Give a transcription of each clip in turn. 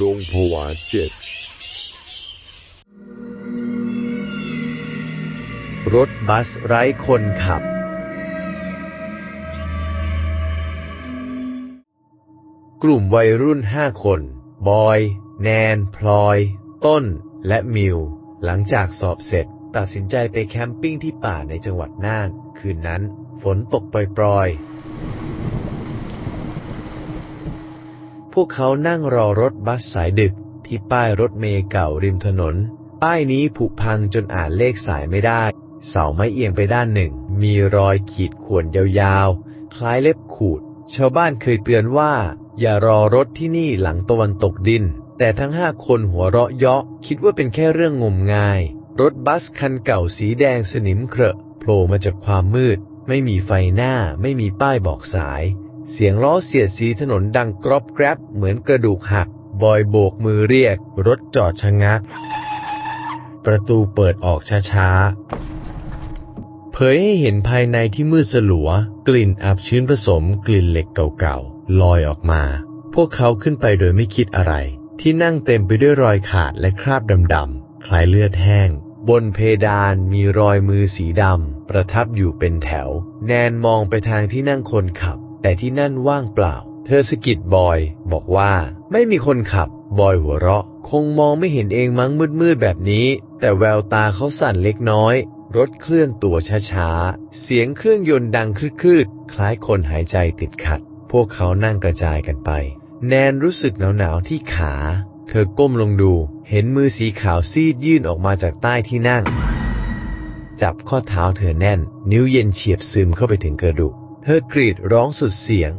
ดงผวาเจ็ดรถบัสไร้คนขับ กลุ่มวัยรุ่นห้าคน บอย แนน พลอย ต้น และมิว หลังจากสอบเสร็จ ตัดสินใจไปแคมปิ้งที่ป่าในจังหวัดน่าน คืนนั้น ฝนตกปรอยๆ พวกเขานั่งรอรถบัสสายดึกที่ป้ายรถเมล์เก่าริมถนน ป้ายนี้ผุพังจนอ่านเลขสายไม่ได้ เสาไม้เอียงไปด้านหนึ่ง มีรอยขีดข่วนยาวๆ คล้ายเล็บขูด ชาวบ้านเคยเตือนว่า อย่ารอรถที่นี่หลังตะวันตกดิน แต่ทั้งห้าคนหัวเราะเยาะ คิดว่าเป็นแค่เรื่องงมงาย รถบัสคันเก่าสีแดงสนิมเคราะโผล่มาจากความมืด ไม่มีไฟหน้า ไม่มีป้ายบอกสาย เสียงล้อเสียดสีถนนดังกรอบแกรบเหมือนกระดูกหัก บอยโบกมือเรียก รถจอดชะงัก ประตูเปิดออกช้าๆ เผยให้เห็นภายในที่มืดสลัว กลิ่นอับชื้นผสมกลิ่นเหล็กเก่าๆ ลอยออกมา พวกเขาขึ้นไปโดยไม่คิดอะไร ที่นั่งเต็มไปด้วยรอยขาดและคราบดำๆ คล้ายเลือดแห้ง บนเพดานมีรอยมือสีดำประทับอยู่เป็นแถว แนนมองไปทางที่นั่งคนขับ แต่ที่นั่นว่างเปล่า เธอสกิดบอย บอกว่า ไม่มีคนขับ บอยหัวเราะ คงมองไม่เห็นเองมั้งมืดๆแบบนี้ แต่แววตาเขาสั่นเล็กน้อย รถเคลื่อนตัวช้าๆ เสียงเครื่องยนต์ดังคลืดๆ คล้ายคนหายใจติดขัด พวกเขานั่งกระจายกันไป แนนรู้สึกหนาวๆที่ขา เธอก้มลงดู เห็นมือสีขาวซีดยื่นออกมาจากใต้ที่นั่งจับข้อเท้าเธอแน่น นิ้วเย็นเฉียบซึมเข้าไปถึงกระดูก เธอกรีดร้องสุดเสียง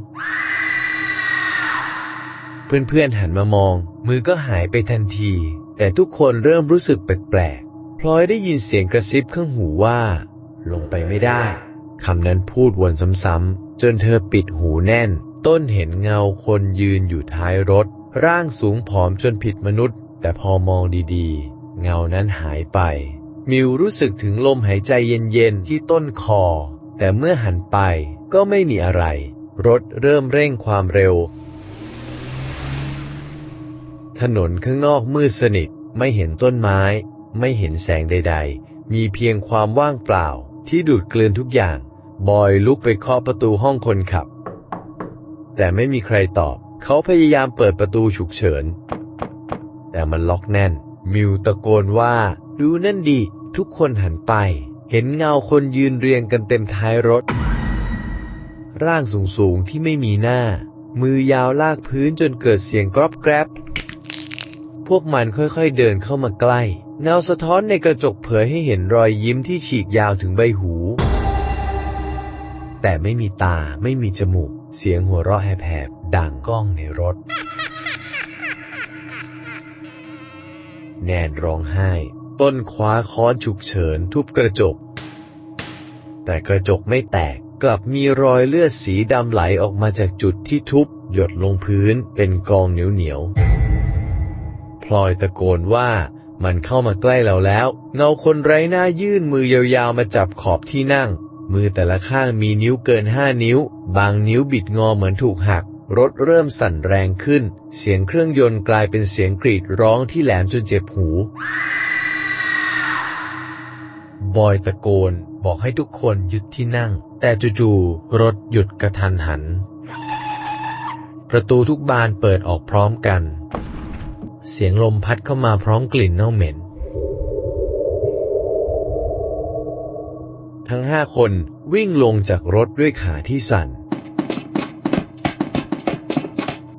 เพื่อนๆหันมามอง มือก็หายไปทันที แต่ทุกคนเริ่มรู้สึกแปลกๆพลอยได้ยินเสียงกระซิบข้างหูว่า ลงไปไม่ได้คำนั้นพูดวนซ้ำๆจนเธอปิดหูแน่น ต้นเห็นเงาคนยืนอยู่ท้ายรถ ร่างสูงผอมจนผิดมนุษย์ แต่พอมองดีๆ เงานั้นหายไป มิวรู้สึกถึงลมหายใจเย็นๆ ที่ต้นคอ แต่เมื่อหันไป ก็ไม่มีอะไร รถเริ่มเร่งความเร็ว ถนนข้างนอกมืดสนิท ไม่เห็นต้นไม้ ไม่เห็นแสงใด ๆ มีเพียงความว่างเปล่า ที่ดูดกลืนทุกอย่าง บอยลุกไปเคาะประตูห้องคนขับ แต่ไม่มีใครตอบ เขาพยายามเปิดประตูฉุกเฉิน แต่มันล็อกแน่น มิวตะโกนว่า ดูนั่นดิทุกคนหันไป เห็นเงาคนยืนเรียงกันเต็มท้ายรถ ร่างสูงๆที่ไม่มีหน้า มือยาวลากพื้นจนเกิดเสียงกรอบแกรบ พวกมันค่อยๆเดินเข้ามาใกล้ เงาสะท้อนในกระจกเผยให้เห็นรอยยิ้มที่ฉีกยาวถึงใบหู แต่ไม่มีตาไม่มีจมูก เสียงหัวเราะแหบๆดังก้องในรถ แนนร้องไห้ ต้นคว้าค้อนฉุกเฉินทุบกระจก แต่กระจกไม่แตก กลับมีรอยเลือดสีดำไหลออกมาจากจุดที่ทุบ หยดลงพื้นเป็นกองเหนียวๆ พลอยตะโกนว่ามันเข้ามาใกล้เราแล้ว เงาคนไร้หน้ายื่นมือยาวๆมาจับขอบที่นั่ง มือแต่ละข้างมีนิ้วเกินห้านิ้ว บางนิ้วบิดงอเหมือนถูกหัก รถเริ่มสั่นแรงขึ้น เสียงเครื่องยนต์กลายเป็นเสียงกรีดร้องที่แหลมจนเจ็บหู บอยตะโกนบอกให้ทุกคนหยุดที่นั่ง แต่จู่ๆรถหยุดกระทันหัน ประตูทุกบานเปิดออกพร้อมกัน เสียงลมพัดเข้ามาพร้อมกลิ่นเน่าเหม็น ทั้งห้าคนวิ่งลงจากรถด้วยขาที่สั่น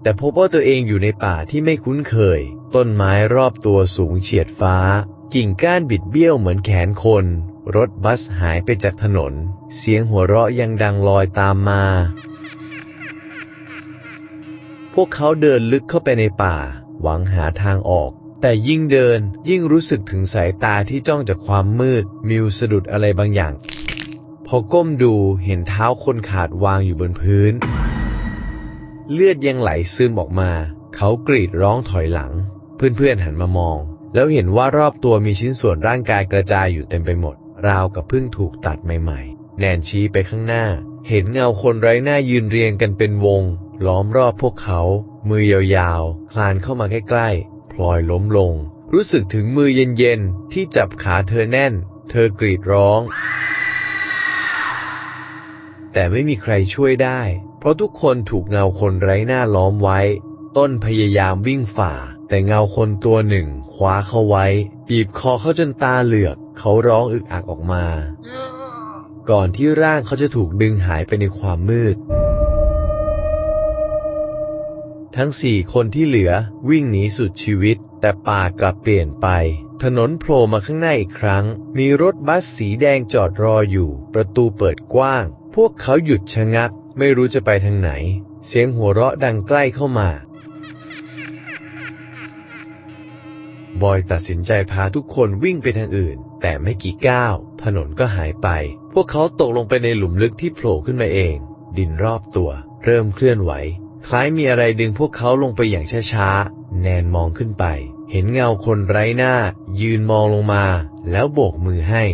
แต่พบว่าตัวเองอยู่ในป่าที่ไม่คุ้นเคย ต้นไม้รอบตัวสูงเฉียดฟ้า กิ่งก้านบิดเบี้ยวเหมือนแขนคน รถบัสหายไปจากถนนเสียงหัวเราะยังดังลอยตามมา พวกเขาเดินลึกเข้าไปในป่า หวังหาทางออก แต่ยิ่งเดินยิ่งรู้สึกถึงสายตาที่จ้องจากความมืด มิวสะดุดอะไรบางอย่าง พอก้มดูเห็นเท้าคนขาดวางอยู่บนพื้น เลือดยังไหลซึมออกมา เขากรีดร้องถอยหลัง เพื่อนๆหันมามอง แล้วเห็นว่ารอบตัวมีชิ้นส่วนร่างกายกระจายอยู่เต็มไปหมด ราวกับเพิ่งถูกตัดใหม่ ๆ แนนชี้ไปข้างหน้า เห็นเงาคนไร้หน้ายืนเรียงกันเป็นวง ล้อมรอบพวกเขา มือยาวๆ คลานเข้ามาใกล้ๆ พลอยล้มลง รู้สึกถึงมือเย็นๆ ที่จับขาเธอแน่น เธอกรีดร้อง แต่ไม่มีใครช่วยได้ เพราะทุกคนถูกเงาคนไร้หน้าล้อมไว้ ต้นพยายามวิ่งฝ่า แต่เงาคนตัวหนึ่งคว้าเขาไว้ บีบคอเขาจนตาเหลือก เขาร้องอึกอักออกมา ก่อนที่ร่างเขาจะถูกดึงหายไปในความมืด ทั้งสี่คนที่เหลือวิ่งหนีสุดชีวิต แต่ป่ากลับเปลี่ยนไป ถนนโผล่มาข้างหน้าอีกครั้ง มีรถบัสสีแดงจอดรออยู่ ประตูเปิดกว้าง พวกเขาหยุดชะงัก ไม่รู้จะไปทางไหน เสียงหัวเราะดังใกล้เข้ามาบอยตัดสินใจพาทุกคนวิ่งไปทางอื่น แต่ไม่กี่ก้าว ถนนก็หายไป พวกเขาตกลงไปในหลุมลึกที่โผล่ขึ้นมาเอง ดินรอบตัว เริ่มเคลื่อนไหว คล้ายมีอะไรดึงพวกเขาลงไปอย่างช้าๆ แนนมองขึ้นไป เห็นเงาคนไร้หน้า ยืนมองลงมา แล้วโบกมือให้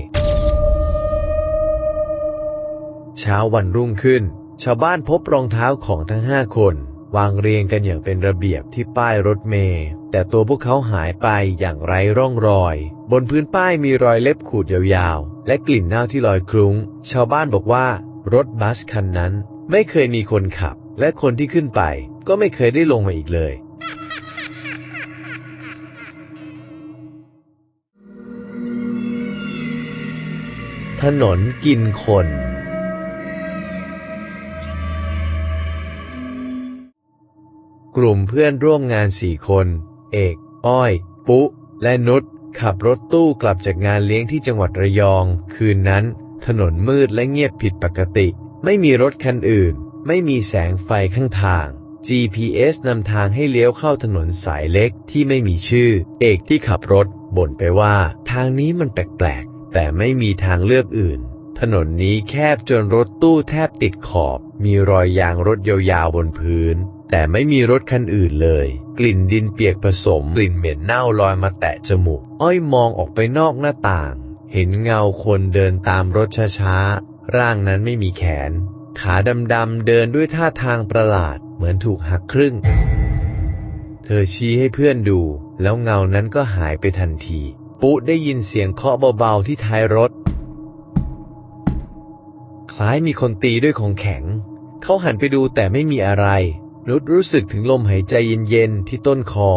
เช้าวันรุ่งขึ้น ชาวบ้านพบรองเท้าของทั้งห้าคน วางเรียงกันอย่างเป็นระเบียบที่ป้ายรถเมล์แต่ตัวพวกเขาหายไปอย่างไร้ร่องรอย บนพื้นป้ายมีรอยเล็บขูดยาวๆ และกลิ่นเน่าที่ลอยคลุ้ง ชาวบ้านบอกว่า รถบัสคันนั้น ไม่เคยมีคนขับ และคนที่ขึ้นไป ก็ไม่เคยได้ลงมาอีกเลยถนนกินคน กลุ่มเพื่อนร่วมงานสี่คน เอก อ้อย ปุ๊ และนุชขับรถตู้กลับจากงานเลี้ยงที่จังหวัดระยอง คืนนั้น ถนนมืดและเงียบผิดปกติ ไม่มีรถคันอื่น ไม่มีแสงไฟข้างทาง GPS นำทางให้เลี้ยวเข้าถนนสายเล็กที่ไม่มีชื่อ เอกที่ขับรถบ่นไปว่า ทางนี้มันแปลกๆ แต่ไม่มีทางเลือกอื่น ถนนนี้แคบจนรถตู้แทบติดขอบ มีรอยยางรถยาวๆบนพื้น แต่ไม่มีรถคันอื่นเลย กลิ่นดินเปียกผสมกลิ่นเหม็นเน่าลอยมาแตะจมูก อ้อยมองออกไปนอกหน้าต่าง เห็นเงาคนเดินตามรถช้าๆ ร่างนั้นไม่มีแขน ขาดำๆเดินด้วยท่าทางประหลาด เหมือนถูกหักครึ่ง เธอชี้ให้เพื่อนดู แล้วเงานั้นก็หายไปทันที ปุ๊ได้ยินเสียงเคาะเบาๆที่ท้ายรถ คล้ายมีคนตีด้วยของแข็ง เขาหันไปดูแต่ไม่มีอะไร นุชรู้สึกถึงลมหายใจเย็นๆที่ต้นคอ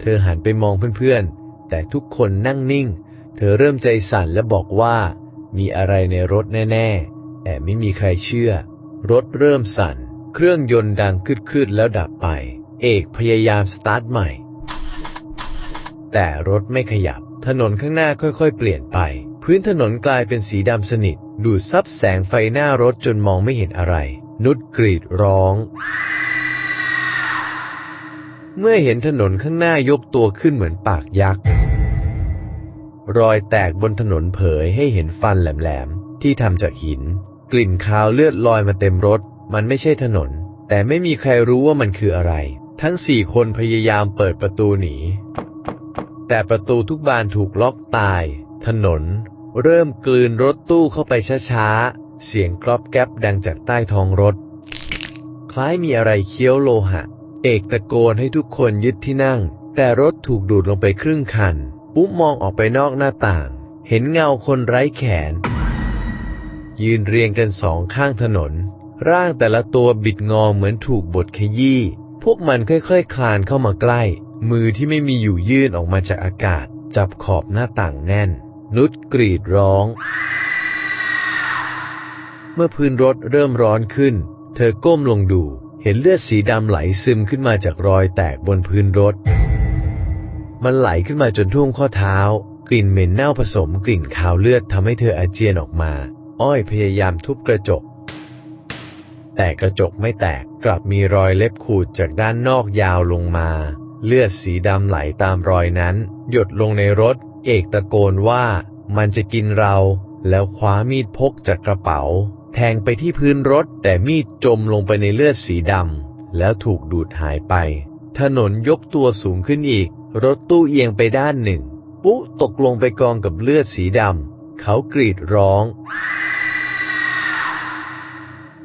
เธอหันไปมองเพื่อนๆ แต่ทุกคนนั่งนิ่ง เธอเริ่มใจสั่นและบอกว่า มีอะไรในรถแน่ๆ แต่ไม่มีใครเชื่อ รถเริ่มสั่น เครื่องยนต์ดังคืดๆแล้วดับไป เอกพยายามสตาร์ทใหม่ แต่รถไม่ขยับ ถนนข้างหน้าค่อยๆ เปลี่ยนไป พื้นถนนกลายเป็นสีดำสนิท ดูดซับแสงไฟหน้ารถจนมองไม่เห็นอะไร นุชกรีดร้อง เมื่อเห็นถนนข้างหน้ายกตัวขึ้นเหมือนปากยักษ์ รอยแตกบนถนนเผยให้เห็นฟันแหลมๆ ที่ทำจากหิน กลิ่นคาวเลือดลอยมาเต็มรถ มันไม่ใช่ถนน แต่ไม่มีใครรู้ว่ามันคืออะไร ทั้งสี่คนพยายามเปิดประตูหนี แต่ประตูทุกบานถูกล็อกตาย ถนน เริ่มกลืนรถตู้เข้าไปช้าๆ เสียงกรอบแก๊บดังจากใต้ท้องรถ คล้ายมีอะไรเคี้ยวโลหะ เอกตะโกนให้ทุกคนยึดที่นั่ง แต่รถถูกดูดลงไปครึ่งคัน ปุ๊บมองออกไปนอกหน้าต่าง เห็นเงาคนไร้แขน ยืนเรียงกันสองข้างถนน ร่างแต่ละตัวบิดงอเหมือนถูกบดขยี้ พวกมันค่อยๆคคลานเข้ามาใกล้ มือที่ไม่มีอยู่ยื่นออกมาจากอากาศ จับขอบหน้าต่างแน่น นุชกรีดร้อง เมื่อพื้นรถเริ่มร้อนขึ้น เธอก้มลงดู เห็นเลือดสีดำไหลซึมขึ้นมาจากรอยแตกบนพื้นรถ มันไหลขึ้นมาจนท่วมข้อเท้า กลิ่นเหม็นเน่าผสมกลิ่นคาวเลือดทำให้เธออาเจียนออกมา อ้อยพยายามทุบกระจก แต่กระจกไม่แตกกลับมีรอยเล็บขูดจากด้านนอกยาวลงมา เลือดสีดำไหลตามรอยนั้น หยดลงในรถ เอกตะโกนว่า มันจะกินเรา แล้วคว้ามีดพกจากกระเป๋า แทงไปที่พื้นรถ แต่มีดจมลงไปในเลือดสีดำแล้วถูกดูดหายไป ถนนยกตัวสูงขึ้นอีก รถตู้เอียงไปด้านหนึ่ง ปุ๊ตกลงไปกองกับเลือดสีดำเขากรีดร้อง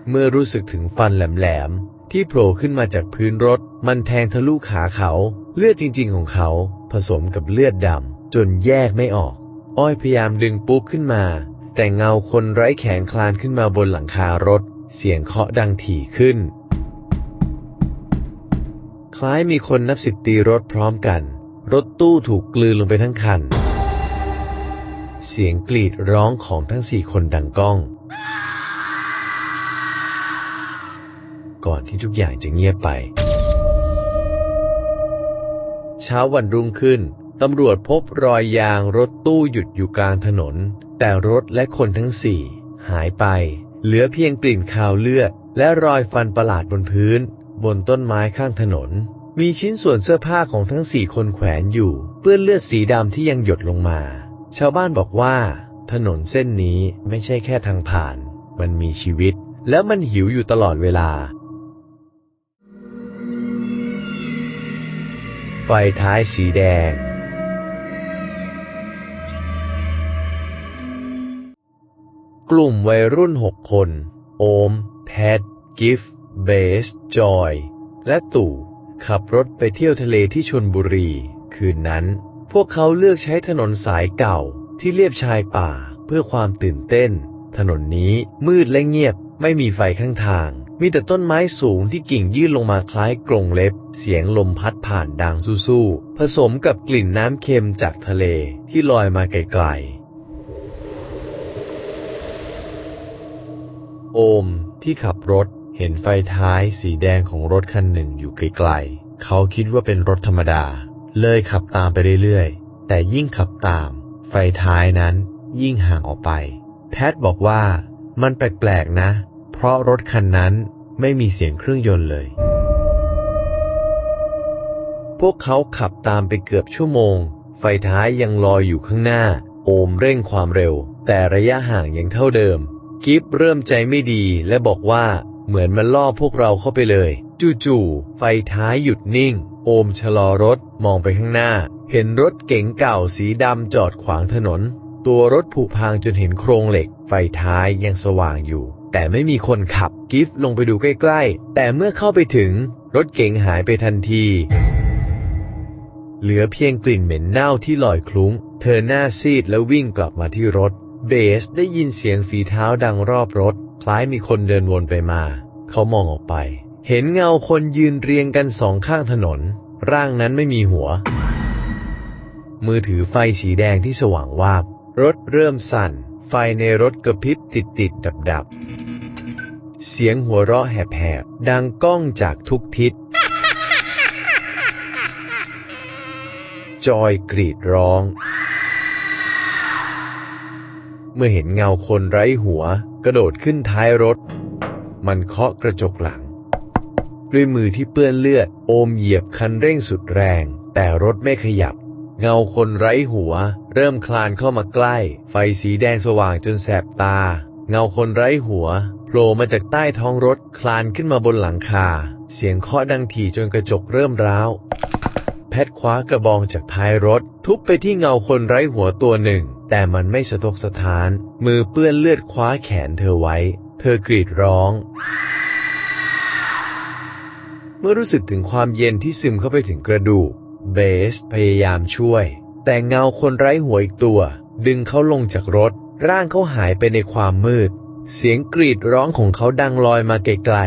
เมื่อรู้สึกถึงฟันแหลมๆที่โผล่ขึ้นมาจากพื้นรถ มันแทงทะลุขาเขา เลือดจริง ๆ ของเขา ผสมกับเลือดดำจนแยกไม่ออก อ้อยพยายามดึงปุ๊กขึ้นมา แต่เงาคนไร้แขนคลานขึ้นมาบนหลังคารถ เสียงเคาะดังถี่ขึ้น คล้ายมีคนนับสิบตีรถพร้อมกัน รถตู้ถูกกลืนลงไปทั้งคัน เสียงกรีดร้องของทั้งสี่คนดังก้อง ก่อนที่ทุกอย่างจะเงียบไป เช้าวันรุ่งขึ้นตำรวจพบรอยยางรถตู้หยุดอยู่กลางถนน แต่รถและคนทั้งสี่หายไป เหลือเพียงกลิ่นคาวเลือด และรอยฟันประหลาดบนพื้น บนต้นไม้ข้างถนน มีชิ้นส่วนเสื้อผ้าของทั้งสี่คนแขวนอยู่ เปื้อนเลือดสีดำที่ยังหยดลงมา ชาวบ้านบอกว่า ถนนเส้นนี้ไม่ใช่แค่ทางผ่าน มันมีชีวิต และมันหิวอยู่ตลอดเวลาไฟท้ายสีแดง กลุ่มวัยรุ่นหกคน โอม แพท กิฟเบส จอย และตู่ ขับรถไปเที่ยวทะเลที่ชนบุรี คืนนั้น พวกเขาเลือกใช้ถนนสายเก่าที่เลียบชายป่าเพื่อความตื่นเต้น ถนนนี้มืดและเงียบไม่มีไฟข้างทาง มีแต่ต้นไม้สูงที่กิ่งยื่นลงมาคล้ายกรงเล็บ เสียงลมพัดผ่านดังสู้ๆผสมกับกลิ่นน้ำเค็มจากทะเลที่ลอยมาไกลๆ โอมที่ขับรถเห็นไฟท้ายสีแดงของรถคันหนึ่งอยู่ไกลๆ เขาคิดว่าเป็นรถธรรมดา เลยขับตามไปเรื่อยๆ แต่ยิ่งขับตาม ไฟท้ายนั้นยิ่งห่างออกไป แพทบอกว่ามันแปลกๆนะ เพราะรถคันนั้นไม่มีเสียงเครื่องยนต์เลย พวกเขาขับตามไปเกือบชั่วโมง ไฟท้ายยังลอยอยู่ข้างหน้า โอมเร่งความเร็ว แต่ระยะห่างยังเท่าเดิม กิฟเริ่มใจไม่ดีและบอกว่าเหมือนมันล่อพวกเราเข้าไปเลย จู่ๆไฟท้ายหยุดนิ่ง โอมชะลอรถมองไปข้างหน้า เห็นรถเก๋งเก่าสีดำจอดขวางถนน ตัวรถผุพังจนเห็นโครงเหล็ก ไฟท้ายยังสว่างอยู่ แต่ไม่มีคนขับกิฟลงไปดูใกล้ๆ แต่เมื่อเข้าไปถึง รถเก๋งหายไปทันทีเหลือเพียงกลิ่นเหม็นเน่าที่ลอยคลุ้ง เธอหน้าซีดแล้ววิ่งกลับมาที่รถ เบสได้ยินเสียงฝีเท้าดังรอบรถ คล้ายมีคนเดินวนไปมา เขามองออกไป เห็นเงาคนยืนเรียงกันสองข้างถนน ร่างนั้นไม่มีหัว มือถือไฟสีแดงที่สว่างวาบ รถเริ่มสั่น ไฟในรถกระพริบติดติดดับดับเสียงหัวเราะแหบๆ ดังก้องจากทุกทิศ จอยกรีดร้อง เมื่อเห็นเงาคนไร้หัว กระโดดขึ้นท้ายรถ มันเคาะกระจกหลัง ด้วยมือที่เปื้อนเลือดโอมเหยียบคันเร่งสุดแรง แต่รถไม่ขยับ เงาคนไร้หัว เริ่มคลานเข้ามาใกล้ ไฟสีแดงสว่างจนแสบตา เงาคนไร้หัวโผล่มาจากใต้ท้องรถคลานขึ้นมาบนหลังคา เสียงเคาะดังถี่จนกระจกเริ่มร้าวแพทคว้ากระบองจากท้ายรถ ทุบไปที่เงาคนไร้หัวตัวหนึ่ง แต่มันไม่สะทกสถาน มือเปื้อนเลือดคว้าแขนเธอไว้ เธอกรีดร้อง เมื่อรู้สึกถึงความเย็นที่ซึมเข้าไปถึงกระดูก เบสพยายามช่วย แต่เงาคนไร้หัวอีกตัว ดึงเขาลงจากรถ ร่างเขาหายไปในความมืด เสียงกรีดร้องของเขาดังลอยมาไกล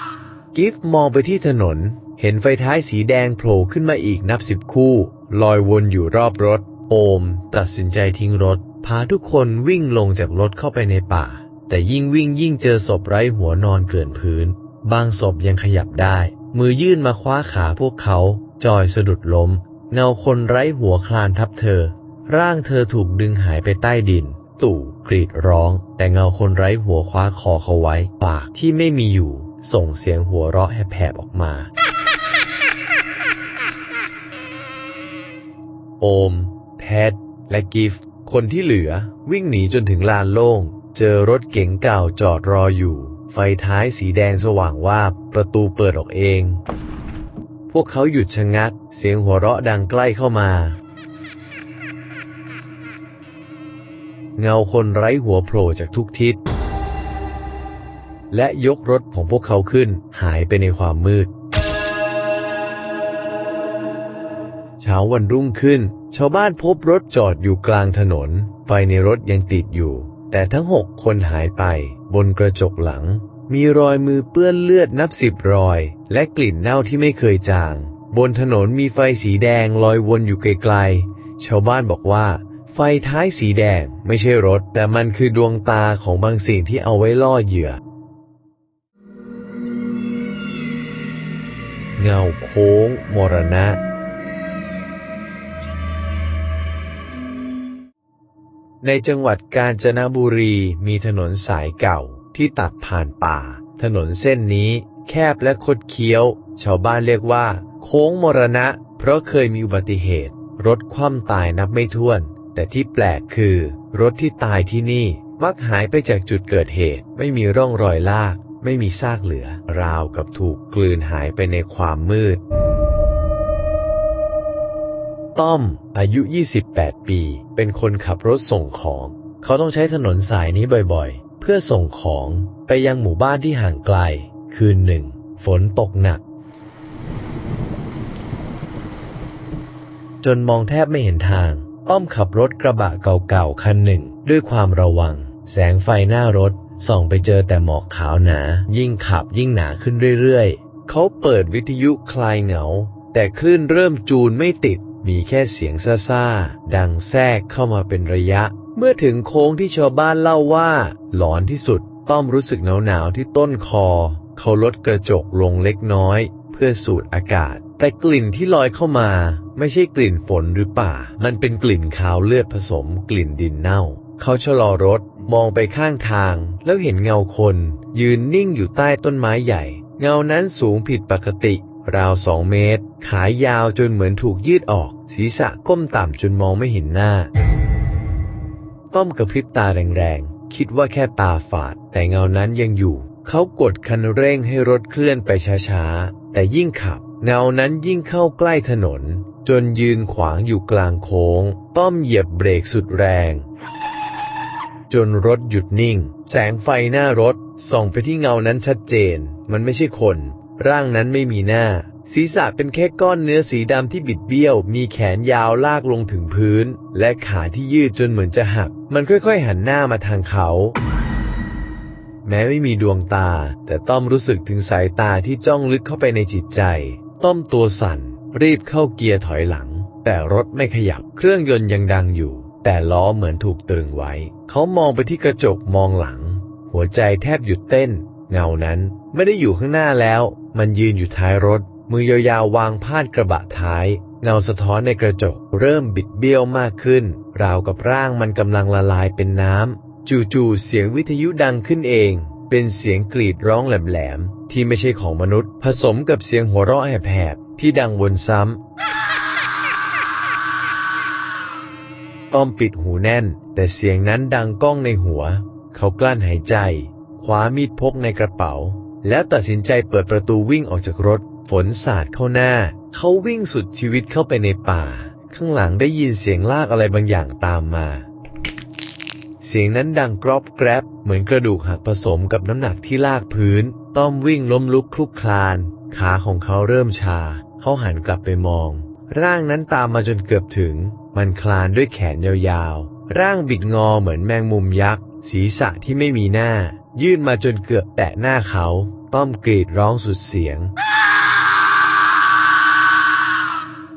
ๆ กิฟมองไปที่ถนนเห็นไฟท้ายสีแดงโผล่ขึ้นมาอีกนับสิบคู่ ลอยวนอยู่รอบรถ โอม ตัดสินใจทิ้งรถ พาทุกคนวิ่งลงจากรถเข้าไปในป่า แต่ยิ่งวิ่งยิ่งเจอศพไร้หัวนอนเกลื่อนพื้น บางศพยังขยับได้ มือยื่นมาคว้าขาพวกเขา จอยสะดุดล้ม เงาคนไร้หัวคลานทับเธอ ร่างเธอถูกดึงหายไปใต้ดิน ตู่กรีดร้อง แต่เงาคนไร้หัวคว้าคอเขาไว้ ปากที่ไม่มีอยู่ ส่งเสียงหัวเราะแหบๆออกมา โอม แพท และกิฟต์คนที่เหลือวิ่งหนีจนถึงลานโล่ง เจอรถเก๋งเก่าจอดรออยู่ ไฟท้ายสีแดงสว่างวาบประตูเปิดออกเอง พวกเขาหยุดชะงัก เสียงหัวเราะดังใกล้เข้ามา เงาคนไร้หัวโผล่จากทุกทิศ และยกรถของพวกเขาขึ้นหายไปในความมืด ช้าวันรุ่งขึ้น ชาวบ้านพบรถจอดอยู่กลางถนน ไฟในรถยังติดอยู่ แต่ทั้งหกคนหายไป บนกระจกหลัง มีรอยมือเปื้อนเลือดนับสิบรอย และกลิ่นเน่าที่ไม่เคยจาง บนถนนมีไฟสีแดงลอยวนอยู่ไกลๆ ชาวบ้านบอกว่า ไฟท้ายสีแดงไม่ใช่รถ แต่มันคือดวงตาของบางสิ่งที่เอาไว้ล่อเหยื่อเงาโค้ง มรณะ ในจังหวัดกาญจนบุรีมีถนนสายเก่าที่ตัดผ่านป่า ถนนเส้นนี้แคบและคดเคี้ยว ชาวบ้านเรียกว่า โค้งมรณะ เพราะเคยมีอุบัติเหตุ รถคว่ำตายนับไม่ถ้วน แต่ที่แปลกคือ รถที่ตายที่นี่มักหายไปจากจุดเกิดเหตุ ไม่มีร่องรอยลาก ไม่มีซากเหลือ ราวกับถูกกลืนหายไปในความมืด ต้อม อายุ 28 ปี เป็นคนขับรถส่งของ เขาต้องใช้ถนนสายนี้บ่อยๆ เพื่อส่งของไปยังหมู่บ้านที่ห่างไกล คืนหนึ่ง ฝนตกหนัก จนมองแทบไม่เห็นทาง ต้อมขับรถกระบะเก่าๆ คันหนึ่ง ด้วยความระวัง แสงไฟหน้ารถส่องไปเจอแต่หมอกขาวหนา ยิ่งขับยิ่งหนาขึ้นเรื่อยๆ เขาเปิดวิทยุคลายเหงา แต่คลื่นเริ่มจูนไม่ติด มีแค่เสียงซ่าๆ ดังแทรกเข้ามาเป็นระยะ เมื่อถึงโค้งที่ชาวบ้านเล่าว่า หลอนที่สุดต้อมรู้สึกหนาวๆที่ต้นคอ เขาลดกระจกลงเล็กน้อย เพื่อสูดอากาศ แต่กลิ่นที่ลอยเข้ามา ไม่ใช่กลิ่นฝนหรือป่า มันเป็นกลิ่นคาวเลือดผสมกลิ่นดินเน่า เขาชะลอรถมองไปข้างทาง แล้วเห็นเงาคน ยืนนิ่งอยู่ใต้ต้นไม้ใหญ่ เงานั้นสูงผิดปกติ ราวสองเมตร ขายาวจนเหมือนถูกยืดออก ศีรษะก้มต่ำจนมองไม่เห็นหน้า ต้อมกระพริบตาแรงๆ คิดว่าแค่ตาฝาด แต่เงานั้นยังอยู่ เขากดคันเร่งให้รถเคลื่อนไปช้าๆ แต่ยิ่งขับ เงานั้นยิ่งเข้าใกล้ถนน จนยืนขวางอยู่กลางโค้ง ต้อมเหยียบเบรกสุดแรง จนรถหยุดนิ่ง แสงไฟหน้ารถส่องไปที่เงานั้นชัดเจน มันไม่ใช่คน ร่างนั้นไม่มีหน้า ศีรษะเป็นแค่ก้อนเนื้อสีดำที่บิดเบี้ยว มีแขนยาวลากลงถึงพื้น และขาที่ยืดจนเหมือนจะหัก มันค่อยๆ หันหน้ามาทางเขา แม้ไม่มีดวงตา แต่ต้อมรู้สึกถึงสายตาที่จ้องลึกเข้าไปในจิตใจ ต้อมตัวสั่น รีบเข้าเกียร์ถอยหลัง แต่รถไม่ขยับ เครื่องยนต์ยังดังอยู่ แต่ล้อเหมือนถูกตรึงไว้ เขามองไปที่กระจกมองหลัง หัวใจแทบหยุดเต้น เงานั้นไม่ได้อยู่ข้างหน้าแล้ว มันยืนอยู่ท้ายรถ มือยาวๆวางพาดกระบะท้าย เงาสะท้อนในกระจก เริ่มบิดเบี้ยวมากขึ้น ราวกับร่างมันกำลังละลายเป็นน้ำ จู่ๆเสียงวิทยุดังขึ้นเอง เป็นเสียงกรีดร้องแหลมๆที่ไม่ใช่ของมนุษย์ ผสมกับเสียงหัวเราะแหบๆที่ดังวนซ้ำต้อมปิดหูแน่น แต่เสียงนั้นดังก้องในหัว เขากลั้นหายใจคว้ามีดพกในกระเป๋า แล้วตัดสินใจเปิดประตูวิ่งออกจากรถ ฝนสาดเข้าหน้า เขาวิ่งสุดชีวิตเข้าไปในป่า ข้างหลังได้ยินเสียงลากอะไรบางอย่างตามมา เสียงนั้นดังกรอบแกรบ เหมือนกระดูกหักผสมกับน้ำหนักที่ลากพื้น ต้อมวิ่งล้มลุกคลุกคลาน ขาของเขาเริ่มชา เขาหันกลับไปมอง ร่างนั้นตามมาจนเกือบถึง มันคลานด้วยแขนยาวๆ ร่างบิดงอเหมือนแมงมุมยักษ์ ศีรษะที่ไม่มีหน้า ยื่นมาจนเกือบแตะหน้าเขาต้อมกรีดร้องสุดเสียง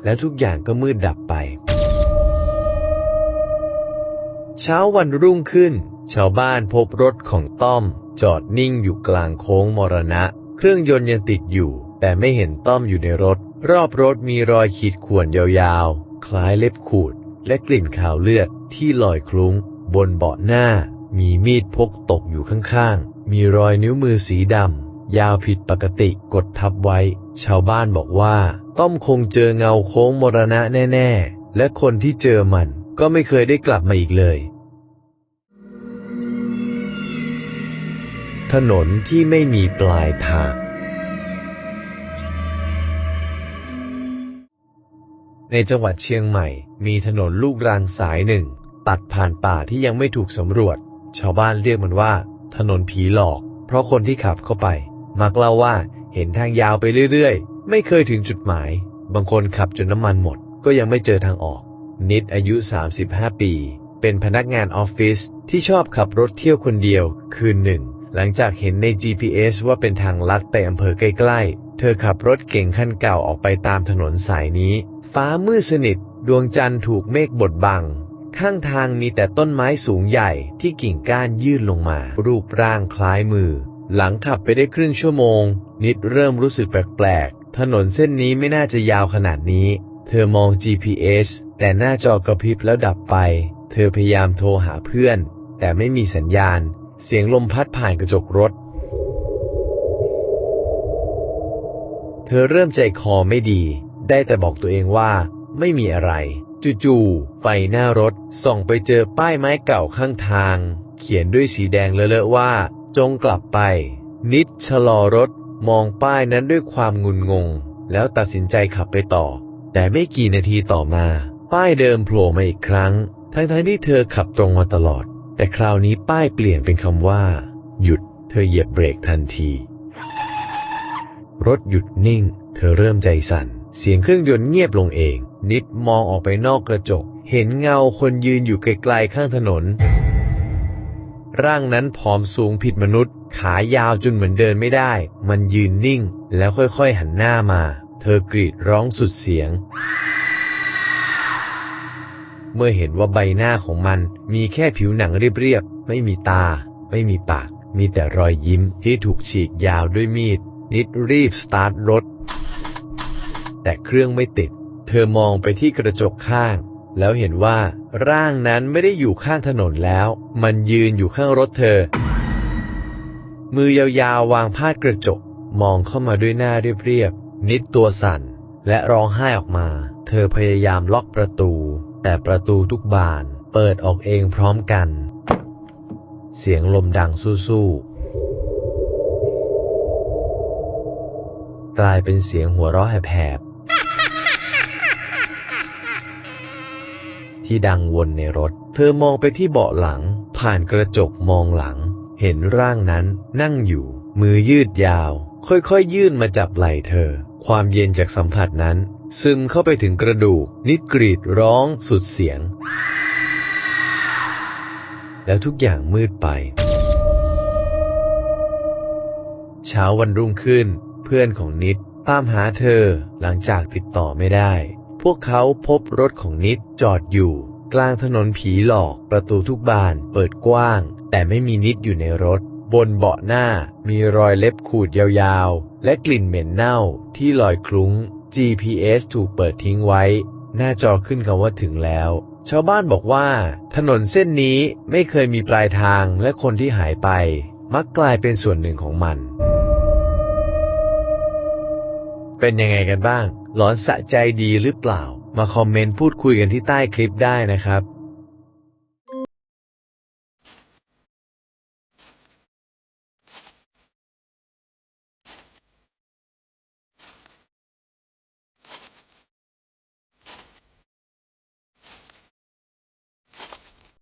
แล้วทุกอย่างก็มืดดับไป เช้าวันรุ่งขึ้น ชาวบ้านพบรถของต้อม จอดนิ่งอยู่กลางโค้งมรณะ เครื่องยนต์ยังติดอยู่ แต่ไม่เห็นต้อมอยู่ในรถ รอบรถมีรอยขีดข่วนยาวๆ คล้ายเล็บขูด และกลิ่นขาวเลือดที่ลอยคลุ้ง บนเบาะหน้า มีมีดพกตกอยู่ข้างๆ มีรอยนิ้วมือสีดำ ยาวผิดปกติกดทับไว้ ชาวบ้านบอกว่า ต้อมคงเจอเงาโค้งมรณะแน่ๆ และคนที่เจอมันก็ไม่เคยได้กลับมาอีกเลย ถนนที่ไม่มีปลายทางในจังหวัดเชียงใหม่มีถนนลูกรังสายหนึ่ง ตัดผ่านป่าที่ยังไม่ถูกสำรวจ ชาวบ้านเรียกมันว่า ถนนผีหลอก เพราะคนที่ขับเข้าไป มักเล่าว่าเห็นทางยาวไปเรื่อยๆ ไม่เคยถึงจุดหมาย บางคนขับจนน้ำมันหมด ก็ยังไม่เจอทางออก นิดอายุ 35 ปี เป็นพนักงานออฟฟิศที่ชอบขับรถเที่ยวคนเดียวคืนหนึ่ง หลังจากเห็นใน GPS ว่าเป็นทางลัดไปอำเภอใกล้ๆ เธอขับรถเก่งคันเก่าออกไปตามถนนสายนี้ ฟ้ามืดสนิท ดวงจันทร์ถูกเมฆบดบัง ข้างทางมีแต่ต้นไม้สูงใหญ่ที่กิ่งก้านยื่นลงมา รูปร่างคล้ายมือ หลังขับไปได้ครึ่งชั่วโมง นิดเริ่มรู้สึกแปลกๆ ถนนเส้นนี้ไม่น่าจะยาวขนาดนี้ เธอมอง GPS แต่หน้าจอกระพริบแล้วดับไป เธอพยายามโทรหาเพื่อน แต่ไม่มีสัญญาณ เสียงลมพัดผ่านกระจกรถ เธอเริ่มใจคอไม่ดี ได้แต่บอกตัวเองว่าไม่มีอะไร จู่ๆ ไฟหน้ารถส่องไปเจอป้ายไม้เก่าข้างทาง เขียนด้วยสีแดงเลอะๆว่า จงกลับไป นิดชะลอรถ มองป้ายนั้นด้วยความงุนงง แล้วตัดสินใจขับไปต่อ แต่ไม่กี่นาทีต่อมา ป้ายเดิมโผล่มาอีกครั้ง ทั้งๆที่เธอขับตรงมาตลอด แต่คราวนี้ป้ายเปลี่ยนเป็นคำว่า หยุด เธอเหยียบเบรกทันที รถหยุดนิ่ง เธอเริ่มใจสั่น เสียงเครื่องยนต์เงียบลงเอง นิดมองออกไปนอกกระจก เห็นเงาคนยืนอยู่ไกลๆข้างถนน ร่างนั้นผอมสูงผิดมนุษย์ ขายาวจนเหมือนเดินไม่ได้ มันยืนนิ่ง แล้วค่อยๆหันหน้ามา เธอกรีดร้องสุดเสียง เมื่อเห็นว่าใบหน้าของมันมีแค่ผิวหนังเรียบๆ ไม่มีตา ไม่มีปาก มีแต่รอยยิ้มที่ถูกฉีกยาวด้วยมีด นิดรีบสตาร์ทรถ แต่เครื่องไม่ติด เธอมองไปที่กระจกข้าง แล้วเห็นว่าร่างนั้นไม่ได้อยู่ข้างถนนแล้ว มันยืนอยู่ข้างรถเธอ มือยาวๆวางพาดกระจก มองเข้ามาด้วยหน้าเรียบๆนิดตัวสั่น และร้องไห้ออกมา เธอพยายามล็อกประตู แต่ประตูทุกบาน เปิดออกเองพร้อมกัน เสียงลมดังสู้ๆกลายเป็นเสียงหัวเราะแหบ ที่ดังวนในรถ เธอมองไปที่เบาะหลัง ผ่านกระจกมองหลัง เห็นร่างนั้นนั่งอยู่ มือยืดยาว ค่อยๆยื่นมาจับไหล่เธอ ความเย็นจากสัมผัสนั้น ซึมเข้าไปถึงกระดูก นิดกรีดร้องสุดเสียง แล้วทุกอย่างมืดไป เช้าวันรุ่งขึ้น เพื่อนของนิดตามหาเธอหลังจากติดต่อไม่ได้ พวกเขาพบรถของนิดจอดอยู่ กลางถนนผีหลอกประตูทุกบานเปิดกว้าง แต่ไม่มีนิดอยู่ในรถ บนเบาะหน้ามีรอยเล็บขูดยาวๆ และกลิ่นเหม็นเน่าที่ลอยคลุ้ง GPS ถูกเปิดทิ้งไว้ หน้าจอขึ้นคำว่าถึงแล้ว ชาวบ้านบอกว่า ถนนเส้นนี้ไม่เคยมีปลายทางและคนที่หายไป มักกลายเป็นส่วนหนึ่งของมัน เป็นยังไงกันบ้าง หลอนสะใจดีหรือเปล่า มาคอมเมนต์พูดคุยกันที่ใต้คลิปได้นะครับ